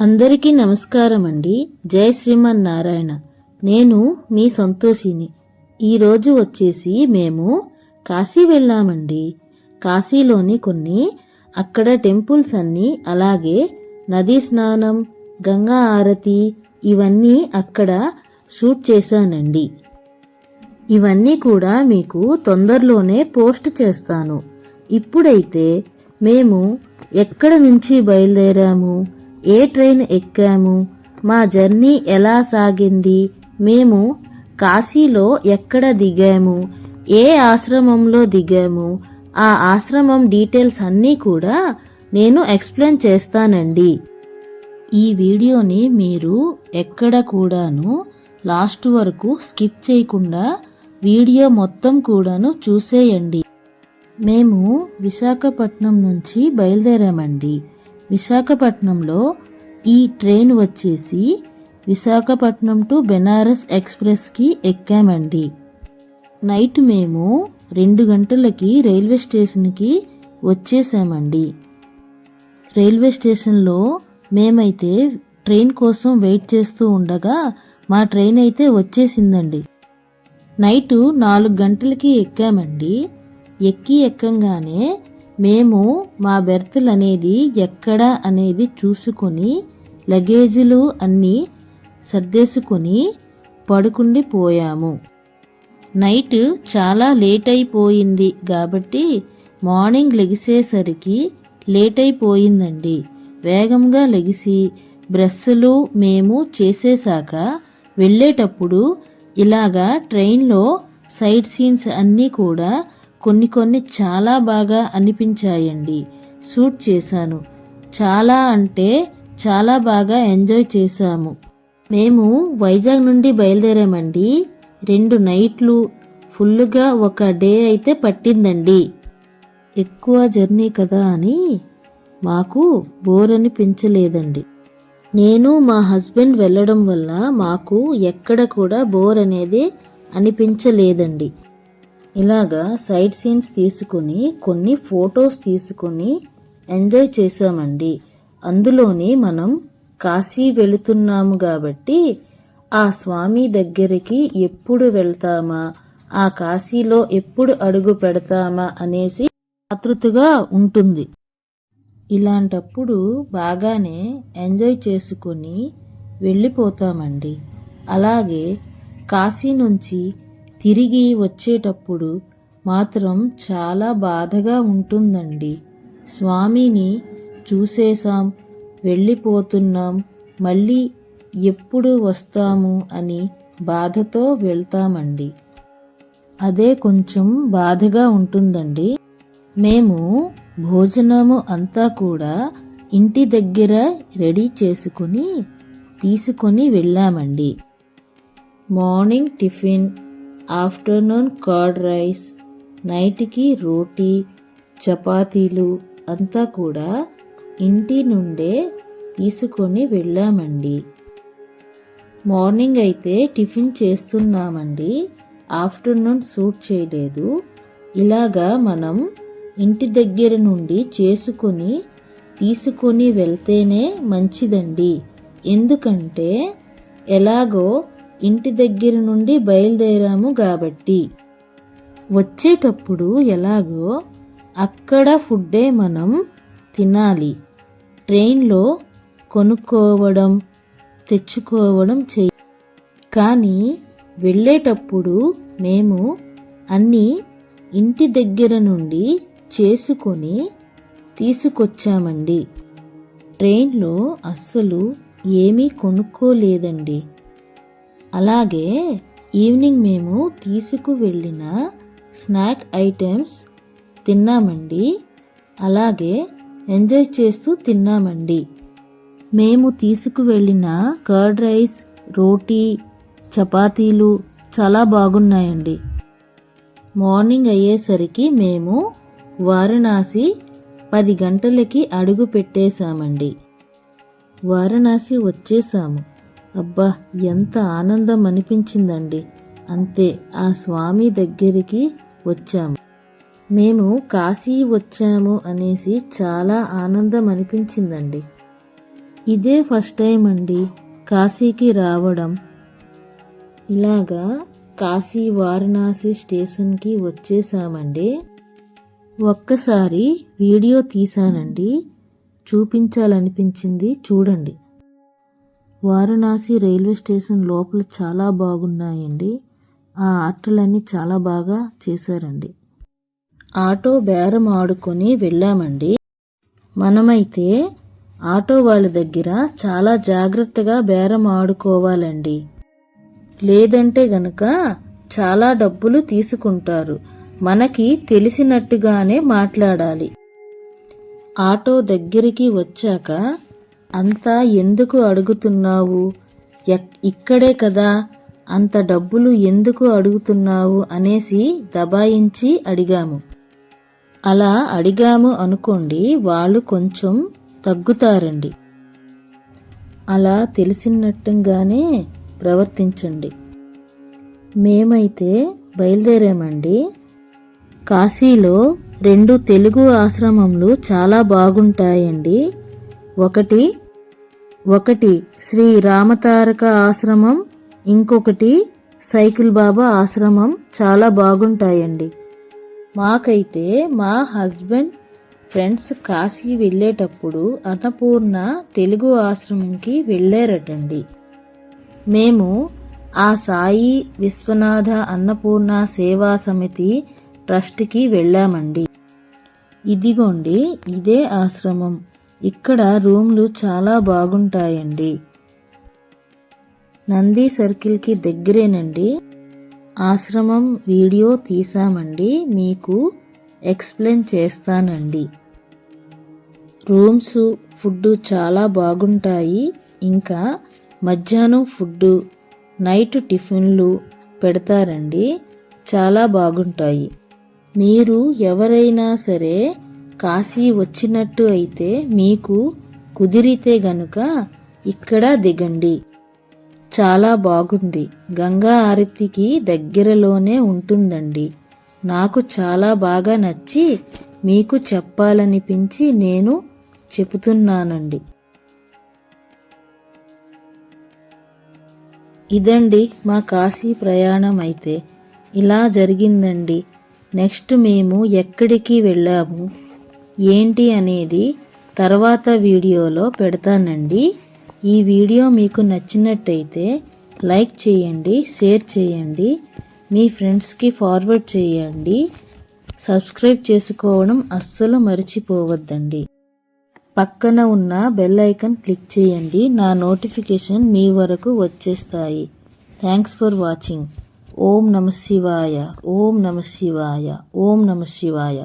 అందరికీ నమస్కారం అండి జై శ్రీమన్నారాయణ. నేను మీ సంతోషిని. ఈరోజు వచ్చేసి మేము కాశీ వెళ్ళామండి. కాశీలోని కొన్ని అక్కడ టెంపుల్స్ అన్నీ అలాగే నదీ స్నానం గంగా ఆరతి ఇవన్నీ అక్కడ షూట్ చేశానండి. ఇవన్నీ కూడా మీకు తొందరలోనే పోస్ట్ చేస్తాను. ఇప్పుడైతే మేము ఎక్కడ నుంచి బయలుదేరాము? ఏ ట్రైన్ ఎక్కాము? మా జర్నీ ఎలా సాగింది? మేము కాశీలో ఎక్కడ దిగాము? ఏ ఆశ్రమంలో దిగాము? ఆ ఆశ్రమం డీటెయిల్స్ అన్నీ కూడా నేను ఎక్స్ప్లెయిన్ చేస్తానండి. ఈ వీడియోని మీరు ఎక్కడ కూడాను లాస్ట్ వరకు స్కిప్ చేయకుండా వీడియో మొత్తం కూడాను చూసేయండి. మేము విశాఖపట్నం నుంచి బయలుదేరామండి. విశాఖపట్నంలో ఈ ట్రైన్ వచ్చేసి విశాఖపట్నం టు బెనారస్ ఎక్స్ప్రెస్కి ఎక్కామండి. నైట్ మేము రెండు గంటలకి రైల్వే స్టేషన్కి వచ్చేసామండి. రైల్వే స్టేషన్లో మేమైతే ట్రైన్ కోసం వెయిట్ చేస్తూ ఉండగా మా ట్రైన్ అయితే వచ్చేసిందండి. నైటు నాలుగు గంటలకి ఎక్కామండి. ఎక్కి ఎక్కంగానే మేము మా బెర్తులు అనేది ఎక్కడ అనేది చూసుకొని లగేజీలు అన్నీ సర్దేసుకొని పడుకుండి పోయాము. నైట్ చాలా లేట్ అయిపోయింది కాబట్టి మార్నింగ్ లెగిసేసరికి లేట్ అయిపోయిందండి వేగంగా లెగిసి బ్రష్లు మేము చేసేసాక వెళ్ళేటప్పుడు ఇలాగా ట్రైన్లో సైడ్ సీన్స్ అన్నీ కూడా కొన్ని కొన్ని చాలా బాగా అనిపించాయండి. షూట్ చేశాను. చాలా అంటే చాలా బాగా ఎంజాయ్ చేశాము. మేము వైజాగ్ నుండి బయలుదేరామండి. రెండు నైట్లు ఫుల్గా ఒక డే అయితే పట్టిందండి. ఎక్కువ జర్నీ కదా అని మాకు బోర్ అనిపించలేదండి. నేను మా హస్బెండ్ వెళ్ళడం వల్ల మాకు ఎక్కడ కూడా బోర్ అనేది అనిపించలేదండి. ఇలాగా సైడ్ సీన్స్ తీసుకుని కొన్ని ఫొటోస్ తీసుకుని ఎంజాయ్ చేసామండి అందులోని మనం కాశీ వెళుతున్నాము కాబట్టి ఆ స్వామి దగ్గరికి ఎప్పుడు వెళ్తామా ఆ కాశీలో ఎప్పుడు అడుగు పెడతామా అనేసి ఆతృతగా ఉంటుంది. ఇలాంటప్పుడు బాగానే ఎంజాయ్ చేసుకొని వెళ్ళిపోతామండి. అలాగే కాశీ నుంచి తిరిగి వచ్చేటప్పుడు మాత్రం చాలా బాధగా ఉంటుందండి. స్వామిని చూసేసాం వెళ్ళిపోతున్నాం మళ్ళీ ఎప్పుడు వస్తాము అని బాధతో వెళ్తామండి. అదే కొంచెం బాధగా ఉంటుందండి. మేము భోజనము అంతా కూడా ఇంటి దగ్గర రెడీ చేసుకుని తీసుకొని వెళ్ళామండి. Morning tiffin afternoon curd rice నైట్కి రోటీ చపాతీలు అంతా కూడా ఇంటి నుండే తీసుకొని వెళ్ళామండి. మార్నింగ్ అయితే టిఫిన్ చేస్తున్నామండి. ఆఫ్టర్నూన్ సూట్ చేయలేదు. ఇలాగా మనం ఇంటి దగ్గర నుండి చేసుకొని తీసుకొని వెళ్తేనే మంచిదండి. ఎందుకంటే ఎలాగో ఇంటి దగ్గర నుండి బయలుదేరాము కాబట్టి. వచ్చేటప్పుడు ఎలాగో అక్కడ ఫుడ్డే మనం తినాలి. ట్రైన్లో కొనుక్కోవడం తెచ్చుకోవడం చేయ. కానీ వెళ్ళేటప్పుడు మేము అన్నీ ఇంటి దగ్గర నుండి చేసుకొని తీసుకొచ్చామండి. ట్రైన్లో అస్సలు ఏమీ కొనుక్కోలేదండి. అలాగే ఈవినింగ్ మేము తీసుకు వెళ్ళిన స్నాక్ ఐటమ్స్ తిన్నామండి. అలాగే ఎంజాయ్ చేస్తూ తిన్నామండి. మేము తీసుకువెళ్ళిన కర్డ్ రైస్ రోటీ చపాతీలు చాలా బాగున్నాయండి. మార్నింగ్ అయ్యేసరికి మేము వారణాసి పది గంటలకి అడుగు పెట్టేశామండి. వారణాసి వచ్చేసాము. అబ్బా ఎంత ఆనందం అనిపించిందండి అంతే ఆ స్వామి దగ్గరికి వచ్చాము. మేము కాశీ వచ్చాము అనేసి చాలా ఆనందం అనిపించిందండి ఇదే ఫస్ట్ టైం అండి కాశీకి రావడం. ఇలాగా కాశీ వారణాసి స్టేషన్కి వచ్చేసామండి. ఒక్కసారి వీడియో తీశానండి. చూపించాలనిపించింది చూడండి. వారణాసి రైల్వే స్టేషన్ లోపల చాలా బాగున్నాయండి. ఆ ఆటలన్నీ చాలా బాగా చేశారండి. ఆటో బేరం ఆడుకొని వెళ్ళామండి. మనమైతే ఆటో వాళ్ళ దగ్గర చాలా జాగ్రత్తగా బేరం ఆడుకోవాలండి. లేదంటే గనక చాలా డబ్బులు తీసుకుంటారు. మనకి తెలిసినట్టుగానే మాట్లాడాలి. ఆటో దగ్గరికి వచ్చాక అంతా ఎందుకు అడుగుతున్నావు? ఎక్- ఇక్కడే కదా అంత డబ్బులు ఎందుకు అడుగుతున్నావు? అనేసి దబాయించి అడిగాము. అలా అడిగాము అనుకోండి వాళ్ళు కొంచెం తగ్గుతారండి. అలా తెలిసినట్టుగానే ప్రవర్తించండి. మేమైతే బయలుదేరామండి. కాశీలో రెండు తెలుగు ఆశ్రమంలు చాలా బాగుంటాయండి. ఒకటి ఒకటి శ్రీ రామతారక ఆశ్రమం ఇంకొకటి సైకిల్ బాబా ఆశ్రమం చాలా బాగుంటాయండి. మాకైతే మా హస్బెండ్ ఫ్రెండ్స్ కాశీ వెళ్ళేటప్పుడు అన్నపూర్ణ తెలుగు ఆశ్రమంకి వెళ్ళారటండి. మేము ఆ సాయి విశ్వనాథ అన్నపూర్ణ సేవా సమితి ట్రస్ట్కి వెళ్ళామండి. ఇదిగోండి ఇదే ఆశ్రమం. ఇక్కడ రూమ్లు చాలా బాగుంటాయండి. నంది సర్కిల్కి దగ్గరేనండి. ఆశ్రమం వీడియో తీసామండి మీకు ఎక్స్ప్లెయిన్ చేస్తానండి. రూమ్స్ ఫుడ్ చాలా బాగుంటాయి. ఇంకా మధ్యాహ్నం ఫుడ్ నైట్ టిఫిన్లు పెడతారండి. చాలా బాగుంటాయి. మీరు ఎవరైనా సరే కాశీ వచ్చినట్టు అయితే మీకు కుదిరితే గనుక ఇక్కడ దిగండి. చాలా బాగుంది. గంగా ఆరతికి దగ్గరలోనే ఉంటుందండి. నాకు చాలా బాగా నచ్చి మీకు చెప్పాలనిపించి నేను చెబుతున్నానండి. ఇదండి మా కాశీ ప్రయాణం అయితే. ఇలా జరిగిందండి. నెక్స్ట్ మేము ఎక్కడికి వెళ్ళాము? ఏంటి అనేది తర్వాత వీడియోలో పెడతానండి. ఈ వీడియో మీకు నచ్చినట్టయితే లైక్ చేయండి షేర్ చేయండి మీ ఫ్రెండ్స్కి ఫార్వర్డ్ చేయండి. సబ్స్క్రైబ్ చేసుకోవడం అస్సలు మర్చిపోవద్దండి. పక్కన ఉన్న బెల్ ఐకన్ క్లిక్ చేయండి నా నోటిఫికేషన్ మీ వరకు వచ్చేస్తాయి. Thanks for watching. ఓం నమ శివాయ ఓం నమ శివాయ ఓం నమ శివాయ.